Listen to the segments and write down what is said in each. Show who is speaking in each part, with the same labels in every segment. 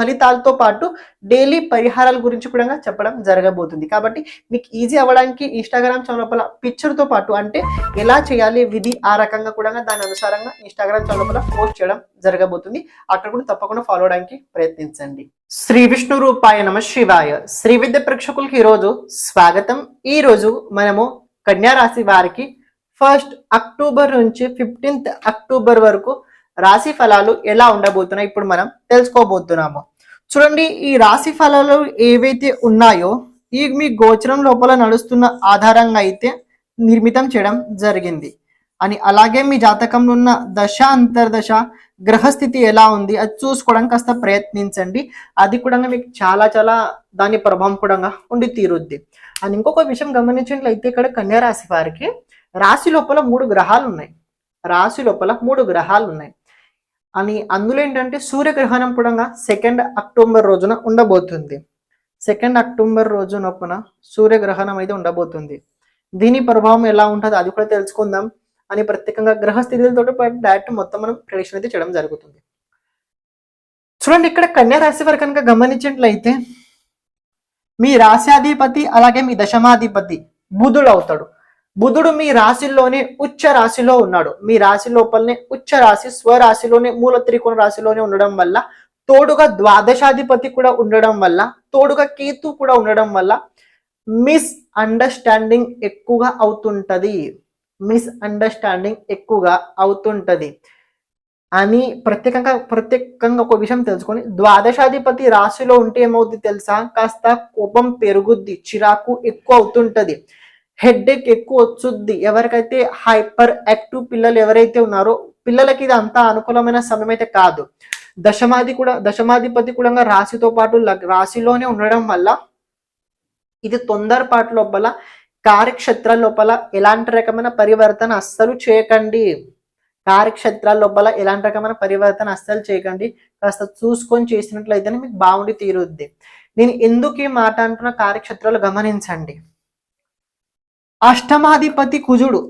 Speaker 1: ఫలితాలతో పాటు డైలీ పరిహారాల గురించి కూడా చెప్పడం జరగబోతుంది. కాబట్టి మీకు ఈజీ అవ్వడానికి ఇన్స్టాగ్రామ్ ఛానల్ లోపల తో పాటు అంటే ఎలా చేయాలి విధి ఆ రకంగా కూడా దాని అనుసారంగా ఇన్స్టాగ్రామ్ ఛానల్ లోపల పోస్ట్ చేయడం జరగబోతుంది. అక్కడ కూడా తప్పకుండా ఫాలో అవడానికి ప్రయత్నించండి. శ్రీ విష్ణు రూపాయ నమ శివాయ. శ్రీ విద్య ప్రేక్షకులకి ఈరోజు స్వాగతం. ఈ రోజు మనము కన్యా రాశి వారికి ఫస్ట్ అక్టోబర్ నుంచి ఫిఫ్టీన్త్ అక్టోబర్ వరకు రాశి ఫలాలు ఎలా ఉండబోతున్నాయి ఇప్పుడు మనం తెలుసుకోబోతున్నాము. చూడండి ఈ రాశి ఫలాలు ఏవైతే ఉన్నాయో ఈ మీ గోచరం లోపల నడుస్తున్న ఆధారంగా అయితే నిర్మితం చేయడం జరిగింది. అని అలాగే మీ జాతకంలో ఉన్న దశ అంతర్దశ గ్రహస్థితి ఎలా ఉంది అది చూసుకోవడానికి కాస్త ప్రయత్నించండి. అది కూడా మీకు చాలా చాలా దాని ప్రభావం కూడా ఉండి తీరుద్ది. అని ఇంకొక విషయం గమనించినట్లయితే ఇక్కడ కన్యా రాశి వారికి రాశి లోపల మూడు గ్రహాలు ఉన్నాయి. రాశి లోపల మూడు గ్రహాలు ఉన్నాయి. అని అందులో ఏంటంటే సూర్యగ్రహణం కూడా సెకండ్ అక్టోబర్ రోజున ఉండబోతుంది. సెకండ్ అక్టోబర్ రోజునొప్పున సూర్యగ్రహణం అయితే ఉండబోతుంది. దీని ప్రభావం ఎలా ఉంటుంది అది కూడా తెలుసుకుందాం అని ప్రత్యేకంగా గ్రహస్థితులతో డైరెక్ట్ మొత్తం మనం ప్రెడిక్షన్ అయితే చేయడం జరుగుతుంది. చూడండి ఇక్కడ కన్యా రాశి వారు కనుక గమనించినట్లయితే మీ రాశాధిపతి అలాగే మీ దశమాధిపతి బుధుడు అవుతాడు బుధుడు మీ రాశిలోనే ఉచ్చ రాశిలో ఉన్నాడు. మీ రాశి లోపలనే ఉచ్చ రాశి స్వరాశిలోనే మూల త్రికోణ రాశిలోనే ఉండడం వల్ల తోడుగా ద్వాదశాధిపతి కూడా ఉండడం వల్ల తోడుగా కేతు కూడా ఉండడం వల్ల మిస్ అండర్స్టాండింగ్ ఎక్కువగా అవుతుంటది. మిస్ అండర్స్టాండింగ్ ఎక్కువగా అవుతుంటది. అని ప్రత్యేకంగా ప్రత్యేకంగా ఒక విషయం తెలుసుకొని ద్వాదశాధిపతి రాశిలో ఉంటే ఏమవుతుంది తెలుసా? కాస్త కోపం పెరుగుద్ది చిరాకు ఎక్కువ అవుతుంటది. హెడ్ఏక్ ఎక్కువ వచ్చుద్ది. ఎవరికైతే హైపర్ యాక్టివ్ పిల్లలు ఎవరైతే ఉన్నారో పిల్లలకి ఇది అంత అనుకూలమైన సమయం అయితే కాదు. దశమాది కూడా దశమాధిపతి కూడా రాశితో పాటు రాశిలోనే ఉండడం వల్ల ఇది తొందరపాటు లోపల కార్యక్షేత్రాల లోపల ఎలాంటి రకమైన పరివర్తన అస్సలు చేయకండి. కార్యక్షేత్రాల లోపల ఎలాంటి రకమైన పరివర్తన అస్సలు చేయకండి. కాస్త చూసుకొని చేసినట్లయితేనే మీకు బాగుండి తీరుద్ది. నేను ఎందుకు ఈ మాట అంటున్న? కార్యక్షేత్రాలు గమనించండి. అష్టమాధిపతి కుజుడు.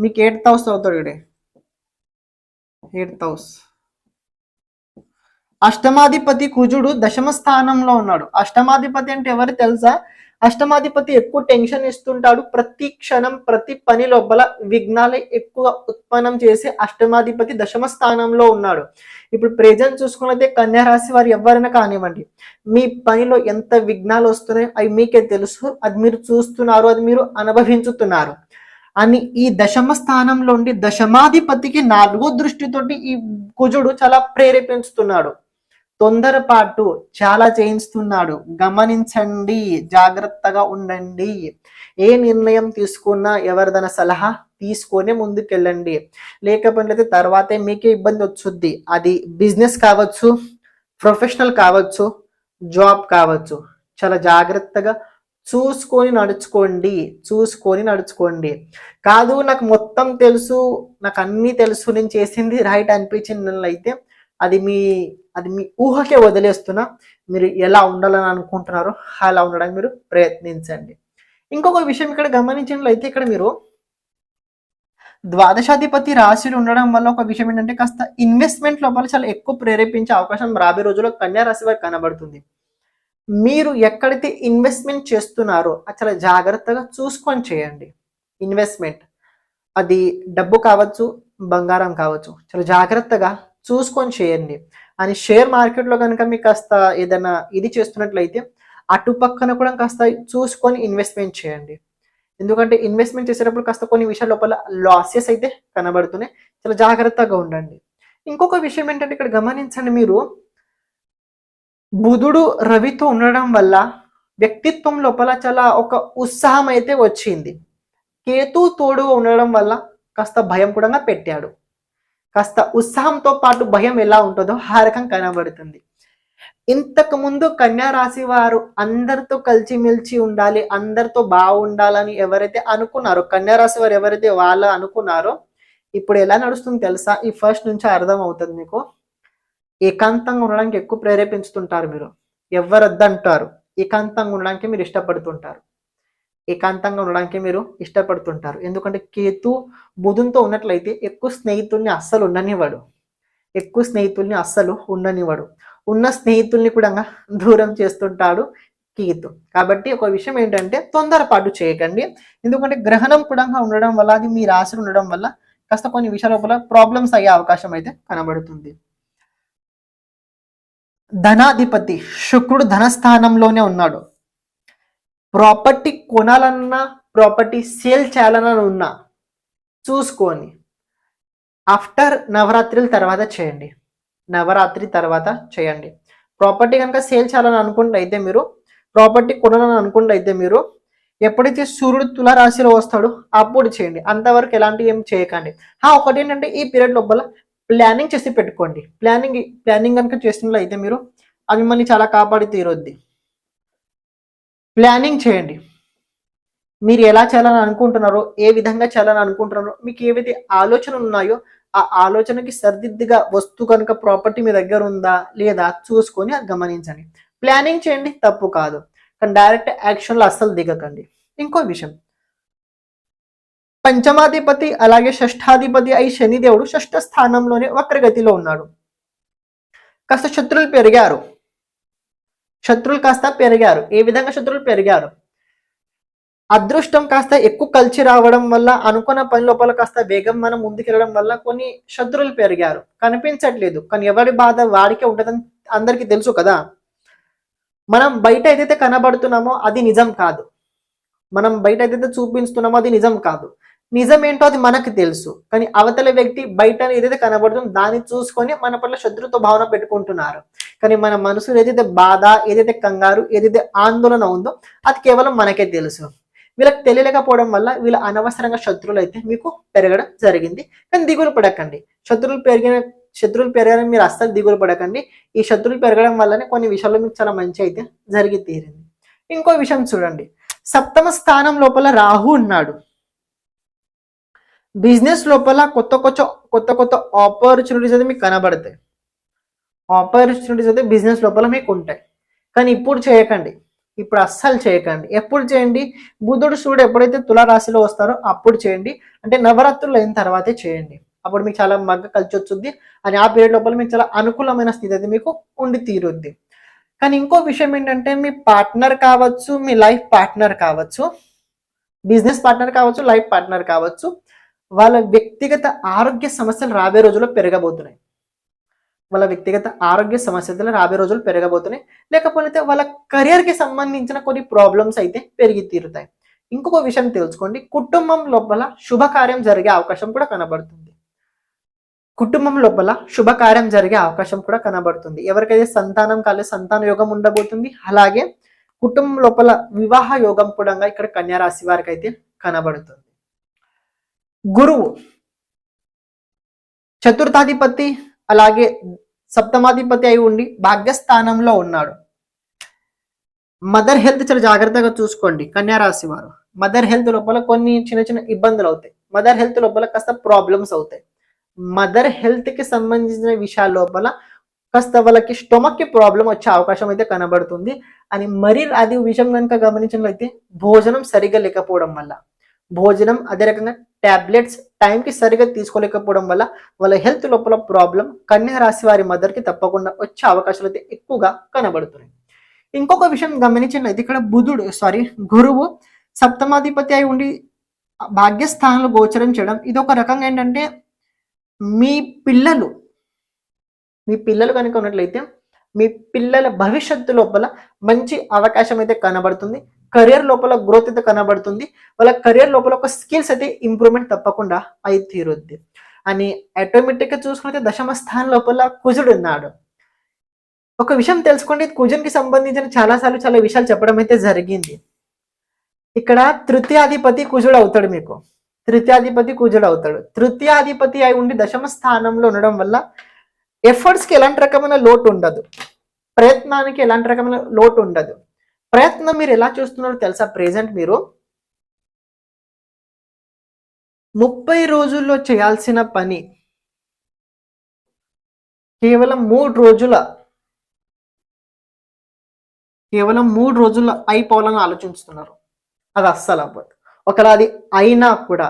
Speaker 1: మీకు ఎయిట్ హౌస్ అవుతాడు ఇడే ఎయిట్ హౌస్ అష్టమాధిపతి కుజుడు దశమ స్థానంలో ఉన్నాడు. అష్టమాధిపతి అంటే ఎవరు తెలుసా? అష్టమాధిపతి ఎక్కువ టెన్షన్ ఇస్తుంటాడు. ప్రతి క్షణం ప్రతి పని లోపల విఘ్నాలే ఎక్కువ ఉత్పన్నం చేసి అష్టమాధిపతి దశమ స్థానంలో ఉన్నాడు. ఇప్పుడు ప్రెజెంట్ చూసుకున్నదే కన్యా రాశి వారు ఎవరైనా కానివ్వండి మీ పనిలో ఎంత విఘ్నాలు వస్తున్నాయో అవి మీకే తెలుసు. అది మీరు చూస్తున్నారు అది మీరు అనుభవించుతున్నారు. అని ఈ దశమ స్థానంలో ఉండి దశమాధిపతికి నాలుగో దృష్టితోటి ఈ కుజుడు చాలా ప్రేరేపించుతున్నాడు. తొందరపాటు చాలా చేయిస్తున్నాడు. గమనించండి జాగ్రత్తగా ఉండండి. ఏ నిర్ణయం తీసుకున్నా ఎవరిదైనా సలహా తీసుకొని ముందుకెళ్ళండి. లేకపోతే తర్వాతే మీకే ఇబ్బంది వచ్చుద్ది. అది బిజినెస్ కావచ్చు ప్రొఫెషనల్ కావచ్చు జాబ్ కావచ్చు. చాలా జాగ్రత్తగా చూసుకొని నడుచుకోండి చూసుకొని నడుచుకోండి. కాదు నాకు మొత్తం తెలుసు నాకు అన్నీ తెలుసు నేను చేసింది రైట్ అనిపించింది అయితే అది మీ అది మీ ఊహకే వదిలేస్తున్నా మీరు ఎలా ఉండాలని అనుకుంటున్నారో అలా ఉండడానికి మీరు ప్రయత్నించండి. ఇంకొక విషయం ఇక్కడ గమనించినట్లయితే ఇక్కడ మీరు ద్వాదశాధిపతి రాశిలో ఉండడం వల్ల ఒక విషయం ఏంటంటే కాస్త ఇన్వెస్ట్మెంట్ లోపల చాలా ఎక్కువ ప్రేరేపించే అవకాశం రాబోయే రోజుల్లో కన్యా రాశి వారికి కనబడుతుంది. మీరు ఎక్కడైతే ఇన్వెస్ట్మెంట్ చేస్తున్నారో అది చాలా జాగ్రత్తగా చూసుకొని చేయండి. ఇన్వెస్ట్మెంట్ అది డబ్బు కావచ్చు బంగారం కావచ్చు. చాలా జాగ్రత్తగా చూసుకొని చేయండి. అని షేర్ మార్కెట్లో కనుక మీకు కాస్త ఏదైనా ఇది చేస్తున్నట్లయితే అటు పక్కన కూడా కాస్త చూసుకొని ఇన్వెస్ట్మెంట్ చేయండి. ఎందుకంటే ఇన్వెస్ట్మెంట్ చేసేటప్పుడు కాస్త కొన్ని విషయాల లోపల లాసెస్ అయితే కనబడుతున్నాయి. చాలా జాగ్రత్తగా ఉండండి. ఇంకొక విషయం ఏంటంటే ఇక్కడ గమనించండి మీరు బుధుడు రవితో ఉండడం వల్ల వ్యక్తిత్వం లోపల చాలా ఒక ఉత్సాహం అయితే వచ్చింది. కేతు తోడు ఉండడం వల్ల కాస్త భయం కూడా పెట్టాడు. కాస్త ఉత్సాహంతో పాటు భయం ఎలా ఉంటుందో ఆ రకం కనబడుతుంది. ఇంతకు ముందు కన్యా రాశి వారు అందరితో కలిసిమెలిసి ఉండాలి అందరితో బాగుండాలని ఎవరైతే అనుకున్నారో కన్యా రాశి వారు ఎవరైతే వాళ్ళ అనుకున్నారో ఇప్పుడు ఎలా నడుస్తుంది తెలుసా? ఈ ఫస్ట్ నుంచి అర్థం అవుతుంది మీకు. ఏకాంతంగా ఉండడానికి ఎక్కువ ప్రేరేపించుతుంటారు మీరు. ఎవరొద్దంటారు ఏకాంతంగా ఉండడానికి మీరు ఇష్టపడుతుంటారు. ఏకాంతంగా ఉండడానికి మీరు ఇష్టపడుతుంటారు. ఎందుకంటే కేతు బుధునితో ఉన్నట్లయితే ఎక్కువ స్నేహితుల్ని అస్సలు ఉండనివ్వడు. ఎక్కువ స్నేహితుల్ని అస్సలు ఉండనివ్వడు. ఉన్న స్నేహితుల్ని కూడా దూరం చేస్తుంటాడు కేతు. కాబట్టి ఒక విషయం ఏంటంటే తొందరపాటు చేయకండి. ఎందుకంటే గ్రహణం కూడా ఉండడం వల్ల అది మీ రాశి ఉండడం వల్ల కాస్త కొన్ని విషయాల లోపల ప్రాబ్లమ్స్ అయ్యే అవకాశం అయితే కనబడుతుంది. ధనాధిపతి శుక్రుడు ధనస్థానంలోనే ఉన్నాడు. ప్రాపర్టీ కొనాలన్నా ప్రాపర్టీ సేల్ చేయాలన్నా ఉన్నా చూసుకొని ఆఫ్టర్ నవరాత్రుల తర్వాత చేయండి. నవరాత్రి తర్వాత చేయండి. ప్రాపర్టీ కనుక సేల్ చేయాలని అనుకుంటే అయితే మీరు ప్రాపర్టీ కొనాలని అనుకుంటే అయితే మీరు ఎప్పుడైతే సూర్యుడు తుల రాశిలో వస్తాడో అప్పుడు చేయండి. అంతవరకు ఎలాంటి ఏం చేయకండి. ఒకటి ఏంటంటే ఈ పీరియడ్ లోపల ప్లానింగ్ చేసి పెట్టుకోండి. ప్లానింగ్ ప్లానింగ్ కనుక చేసినట్లయితే మీరు అది మిమ్మల్ని చాలా కాపాడి తీరొద్ది. ప్లానింగ్ చేయండి. మీరు ఎలా చేయాలని అనుకుంటున్నారో ఏ విధంగా చేయాలని అనుకుంటున్నారో మీకు ఏవైతే ఆలోచనలు ఉన్నాయో ఆ ఆలోచనకి సరిదిద్దుగా వస్తు కనుక ప్రాపర్టీ మీ దగ్గర ఉందా లేదా చూసుకొని అది గమనించండి. ప్లానింగ్ చేయండి తప్పు కాదు. కానీ డైరెక్ట్ యాక్షన్లో అస్సలు దిగకండి. ఇంకో విషయం. పంచమాధిపతి అలాగే షష్ఠాధిపతి అయి శనిదేవుడు షష్ఠ స్థానంలోనే వక్రగతిలో ఉన్నాడు. కాస్త శత్రువులు పెరిగారు. శత్రులు కాస్త పెరిగారు. ఏ విధంగా శత్రులు పెరిగారు? అదృష్టం కాస్త ఎక్కువ కలిసి రావడం వల్ల అనుకున్న పని లోపల కాస్త వేగం మనం ముందుకెళ్ళడం వల్ల కొన్ని శత్రులు పెరిగారు. కనిపించట్లేదు. కానీ ఎవరి బాధ వాడికే ఉంటుందని అందరికీ తెలుసు కదా. మనం బయట ఏదైతే కనబడుతున్నామో అది నిజం కాదు. మనం బయట ఏదైతే చూపిస్తున్నామో అది నిజం కాదు. నిజం ఏంటో అది మనకు తెలుసు. కానీ అవతల వ్యక్తి బయట ఏదైతే కనబడుతుందో దాన్ని చూసుకొని మన పట్ల శత్రుత్వ భావన పెట్టుకుంటున్నారు. కానీ మన మనసులో ఏదైతే బాధ ఏదైతే కంగారు ఏదైతే ఆందోళన ఉందో అది కేవలం మనకే తెలుసు. వీళ్ళకి తెలియలేకపోవడం వల్ల వీళ్ళ అనవసరంగా శత్రువులు అయితే మీకు పెరగడం జరిగింది. కానీ దిగులు పడకండి. శత్రువులు పెరిగిన శత్రువులు పెరగడం మీరు అస్సలు దిగులు పడకండి. ఈ శత్రువులు పెరగడం వల్లనే కొన్ని విషయాల్లో మీకు చాలా మంచి అయితే జరిగి తీరింది. ఇంకో విషయం చూడండి. సప్తమ స్థానం లోపల రాహు ఉన్నాడు. బిజినెస్ లోపల కొత్త కొత్త కొత్త కొత్త ఆపర్చునిటీస్ అయితే మీకు కనబడతాయి. ఆపర్చునిటీస్ అయితే బిజినెస్ లోపల మీకు ఉంటాయి కానీ ఇప్పుడు చేయకండి. ఇప్పుడు అస్సలు చేయకండి. ఎప్పుడు చేయండి? బుధుడు సూర్యుడు ఎప్పుడైతే తులారాశిలో వస్తారో అప్పుడు చేయండి. అంటే నవరాత్రులు అయిన తర్వాతే చేయండి. అప్పుడు మీకు చాలా మగ్గ కలిసి వచ్చుద్ది అని ఆ పీరియడ్ లోపల మీకు చాలా అనుకూలమైన స్థితి అయితే మీకు ఉండి తీరుద్ది. కానీ ఇంకో విషయం ఏంటంటే మీ పార్ట్నర్ కావచ్చు మీ లైఫ్ పార్ట్నర్ కావచ్చు బిజినెస్ పార్ట్నర్ కావచ్చు లైఫ్ పార్ట్నర్ కావచ్చు వాళ్ళ వ్యక్తిగత ఆరోగ్య సమస్యలు రాబోయే రోజుల్లో పెరగబోతున్నాయి. వాళ్ళ వ్యక్తిగత ఆరోగ్య సమస్యలు రాబోయే రోజులు పెరగబోతున్నాయి. లేకపోతే వాళ్ళ కెరియర్కి సంబంధించిన కొన్ని ప్రాబ్లమ్స్ అయితే పెరిగి తీరుతాయి. ఇంకొక విషయం తెలుసుకోండి. కుటుంబం లోపల శుభకార్యం జరిగే అవకాశం కూడా కనబడుతుంది. కుటుంబం లోపల శుభకార్యం జరిగే అవకాశం కూడా కనబడుతుంది. ఎవరికైతే సంతానం కాలే సంతాన యోగం ఉండబోతుంది అలాగే కుటుంబం లోపల వివాహ యోగం కూడా ఇక్కడ కన్యారాశి వారికి అయితే కనబడుతుంది. గురువు చతుర్థాధిపతి అలాగే సప్తమాధిపతి అయి ఉండి భాగ్యస్థానంలో ఉన్నాడు. మదర్ హెల్త్ చాలా జాగ్రత్తగా చూసుకోండి కన్యారాశి వారు. మదర్ హెల్త్ లోపల కొన్ని చిన్న చిన్న ఇబ్బందులు అవుతాయి. మదర్ హెల్త్ లోపల కాస్త ప్రాబ్లమ్స్ అవుతాయి. మదర్ హెల్త్కి సంబంధించిన విషయాల లోపల కాస్త వాళ్ళకి స్టొమక్కి ప్రాబ్లం వచ్చే అవకాశం అయితే కనబడుతుంది. అని మరీ అది విషయం కనుక గమనించినట్లయితే భోజనం సరిగా లేకపోవడం వల్ల. భోజనం అదే రకంగా టాబ్లెట్స్ టైంకి సరిగా తీసుకోలేకపోవడం వల్ల వాళ్ళ హెల్త్ లోపల ప్రాబ్లం కన్యా రాశి వారి మదర్కి తప్పకుండా వచ్చే అవకాశాలు అయితే ఎక్కువగా కనబడుతున్నాయి. ఇంకొక విషయం గమనించినది ఇక్కడ బుధుడు సారీ గురువు సప్తమాధిపతి అయి ఉండి భాగ్యస్థానంలో గోచరం చేయడం. ఇది ఒక రకంగా ఏంటంటే మీ పిల్లలు మీ పిల్లలు కనుక ఉన్నట్లయితే మీ పిల్లల భవిష్యత్తు లోపల మంచి అవకాశం అయితే కనబడుతుంది. కెరియర్ లోపల గ్రోత్ అయితే కనబడుతుంది. వాళ్ళ కెరియర్ లోపల ఒక స్కిల్స్ అయితే ఇంప్రూవ్మెంట్ తప్పకుండా అయి తీరుద్ది. అని ఆటోమేటిక్గా చూసుకుంటే దశమ స్థానం లోపల కుజుడు ఉన్నాడు. ఒక విషయం తెలుసుకోండి కుజునికి సంబంధించిన చాలాసార్లు చాలా విషయాలు చెప్పడం అయితే జరిగింది. ఇక్కడ తృతీయాధిపతి కుజుడు అవుతాడు మీకు. తృతీయాధిపతి కుజుడు అవుతాడు. తృతీయాధిపతి అయి ఉండి దశమ స్థానంలో ఉండడం వల్ల ఎఫర్ట్స్కి ఎలాంటి రకమైన లోటు ఉండదు. ప్రయత్నానికి ఎలాంటి రకమైన లోటు ఉండదు. ప్రయత్నం మీరు ఎలా చూస్తున్నారో తెలుసా? ప్రెసెంట్ మీరు. ముప్పై రోజుల్లో చేయాల్సిన పని కేవలం మూడు రోజుల కేవలం మూడు రోజుల్లో అయిపోవాలని ఆలోచిస్తున్నారు. అది అస్సలు అవ్వదు. ఒకలా అది అయినా కూడా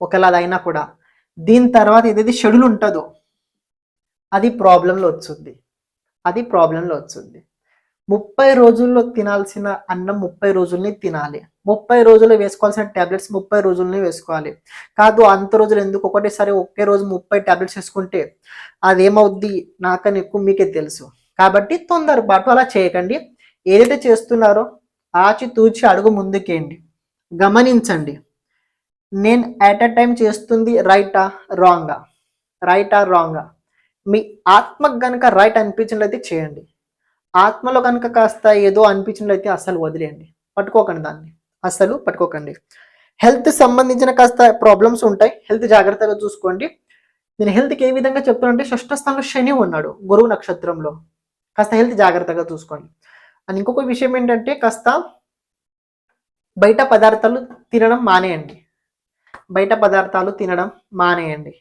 Speaker 1: ఒకలా అది అయినా కూడా దీని తర్వాత ఏదైతే షెడ్యూల్ ఉంటుందో అది ప్రాబ్లంలో వస్తుంది. అది ప్రాబ్లంలో వచ్చింది. ముప్పై రోజుల్లో తినాల్సిన అన్నం ముప్పై రోజుల్ని తినాలి. ముప్పై రోజుల్లో వేసుకోవాల్సిన టాబ్లెట్స్ ముప్పై రోజుల్ని వేసుకోవాలి. కాదు అంత రోజులు ఎందుకు? ఒకటేసారి ఒకే రోజు ముప్పై టాబ్లెట్స్ వేసుకుంటే అదేమవుద్ది? నాకని ఎక్కువ మీకే తెలుసు. కాబట్టి తొందరపాటు అలా చేయకండి. ఏదైతే చేస్తున్నారో ఆచి తూచి అడుగు ముందుకేయండి. గమనించండి. నేను అట్ అ టైం చేస్తుంది రైటా? రాంగా. రైటా? రాంగా. మీ ఆత్మకు కనుక రైట్ అనిపించినట్లయితే చేయండి. ఆత్మలో కనుక కాస్త ఏదో అనిపించినట్లయితే అస్సలు వదిలేయండి. పట్టుకోకండి దాన్ని. అస్సలు పట్టుకోకండి. హెల్త్ సంబంధించిన కాస్త ప్రాబ్లమ్స్ ఉంటాయి. హెల్త్ జాగ్రత్తగా చూసుకోండి. నేను హెల్త్కి ఏ విధంగా చెప్తానంటే షష్ఠ స్థానంలో శని ఉన్నాడు గురువు నక్షత్రంలో. కాస్త హెల్త్ జాగ్రత్తగా చూసుకోండి. అండ్ ఇంకొక విషయం ఏంటంటే కాస్త బయట పదార్థాలు తినడం మానేయండి. బయట పదార్థాలు తినడం మానేయండి.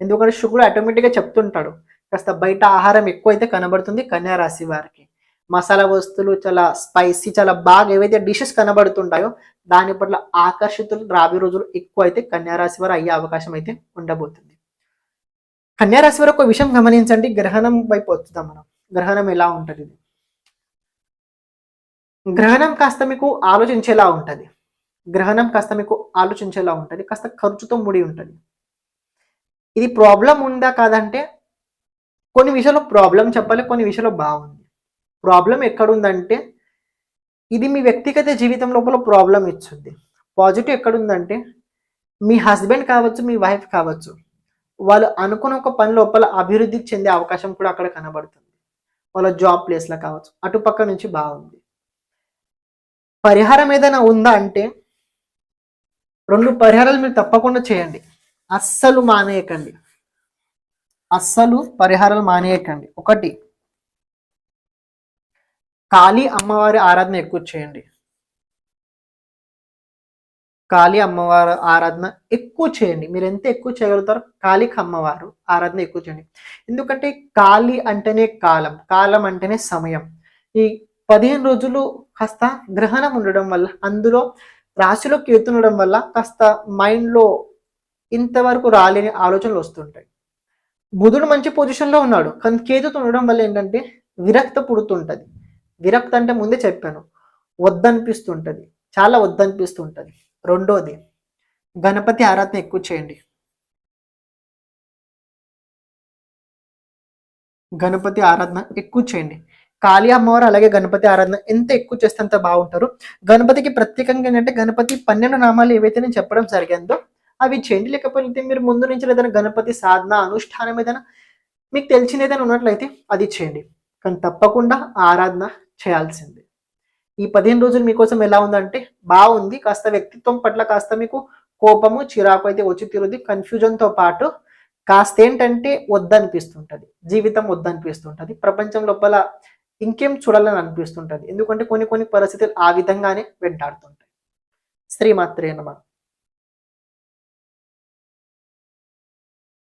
Speaker 1: ఎందుకంటే శుక్రుడు ఆటోమేటిక్గా చెప్తుంటాడు. కాస్త బయట ఆహారం ఎక్కువైతే కనబడుతుంది కన్యా రాశి వారికి. మసాలా వస్తువులు చాలా స్పైసీ చాలా బాగా ఏవైతే డిషెస్ కనబడుతుంటాయో దాని పట్ల ఆకర్షితులు రాబోయే రోజులు ఎక్కువ అయితే కన్యా రాశి వారు అయ్యే అవకాశం అయితే ఉండబోతుంది. కన్యా రాశి వారు ఒక విషయం గమనించండి గ్రహణం వైపు వస్తుందాం మనం. గ్రహణం ఎలా ఉంటుంది? ఇది గ్రహణం కాస్త మీకు ఆలోచించేలా ఉంటుంది. గ్రహణం కాస్త మీకు ఆలోచించేలా ఉంటుంది. కాస్త ఖర్చుతో ముడి ఉంటుంది. ఇది ప్రాబ్లం ఉందా కాదంటే కొన్ని విషయాల్లో ప్రాబ్లం చెప్పాలి కొన్ని విషయాల్లో బాగుంది. ప్రాబ్లం ఎక్కడుందంటే ఇది మీ వ్యక్తిగత జీవితం లోపల ప్రాబ్లం ఇచ్చుద్ది. పాజిటివ్ ఎక్కడుందంటే మీ హస్బెండ్ కావచ్చు మీ వైఫ్ కావచ్చు వాళ్ళు అనుకున్న ఒక పని లోపల అభివృద్ధి చెందే అవకాశం కూడా అక్కడ కనబడుతుంది. వాళ్ళ జాబ్ ప్లేస్లో కావచ్చు అటుపక్క నుంచి బాగుంది. పరిహారం ఏదైనా ఉందా అంటే రెండు పరిహారాలు మీరు తప్పకుండా చేయండి. అస్సలు మానేయకండి. అస్సలు పరిహారాలు మానేయకండి. ఒకటి కాళీ అమ్మవారి ఆరాధన ఎక్కువ చేయండి. కాళీ అమ్మవారి ఆరాధన ఎక్కువ చేయండి. మీరు ఎంత ఎక్కువ చేయగలుగుతారో కాళీకి అమ్మవారు ఆరాధన ఎక్కువ చేయండి. ఎందుకంటే కాళీ అంటేనే కాలం కాలం అంటేనే సమయం. ఈ పదిహేను రోజులు కాస్త గ్రహణం ఉండడం వల్ల అందులో రాశిలో కేతుండడం వల్ల కాస్త మైండ్లో ఇంతవరకు రాలేని ఆలోచనలు వస్తుంటాయి. బుధుడు మంచి పొజిషన్లో ఉన్నాడు. కానీ కేతుతో ఉండడం వల్ల ఏంటంటే విరక్త పుడుతుంటది. విరక్త అంటే ముందే చెప్పాను. వద్దనిపిస్తుంటది. చాలా వద్దనిపిస్తుంటది. రెండోది గణపతి ఆరాధన ఎక్కువ చేయండి. గణపతి ఆరాధన ఎక్కువ చేయండి. కాళీ అమ్మవారు అలాగే గణపతి ఆరాధన ఎంత ఎక్కువ చేస్తే అంత బాగుంటారు. గణపతికి ప్రత్యేకంగా ఏంటంటే గణపతి పన్నెండు నామాలు ఏవైతే నేను చెప్పడం జరిగిందో అవి చేయండి. లేకపోతే మీరు ముందు నుంచి ఏదైనా గణపతి సాధన అనుష్ఠానం ఏదైనా మీకు తెలిసిన ఏదైనా ఉన్నట్లయితే అది చేయండి. కానీ తప్పకుండా ఆరాధన చేయాల్సిందే. ఈ పదిహేను రోజులు మీకోసం ఎలా ఉందంటే బాగుంది. కాస్త వ్యక్తిత్వం పట్ల కాస్త మీకు కోపము చిరాకు అయితే వచ్చి తీరుద్ది. కన్ఫ్యూజన్తో పాటు కాస్త ఏంటంటే వద్దనిపిస్తుంటుంది. జీవితం వద్దనిపిస్తుంటుంది. ప్రపంచం లోపల ఇంకేం చూడాలని అనిపిస్తుంటది. ఎందుకంటే కొన్ని కొన్ని పరిస్థితులు ఆ విధంగానే వెంటాడుతుంటాయి. శ్రీమాత్రే నమ.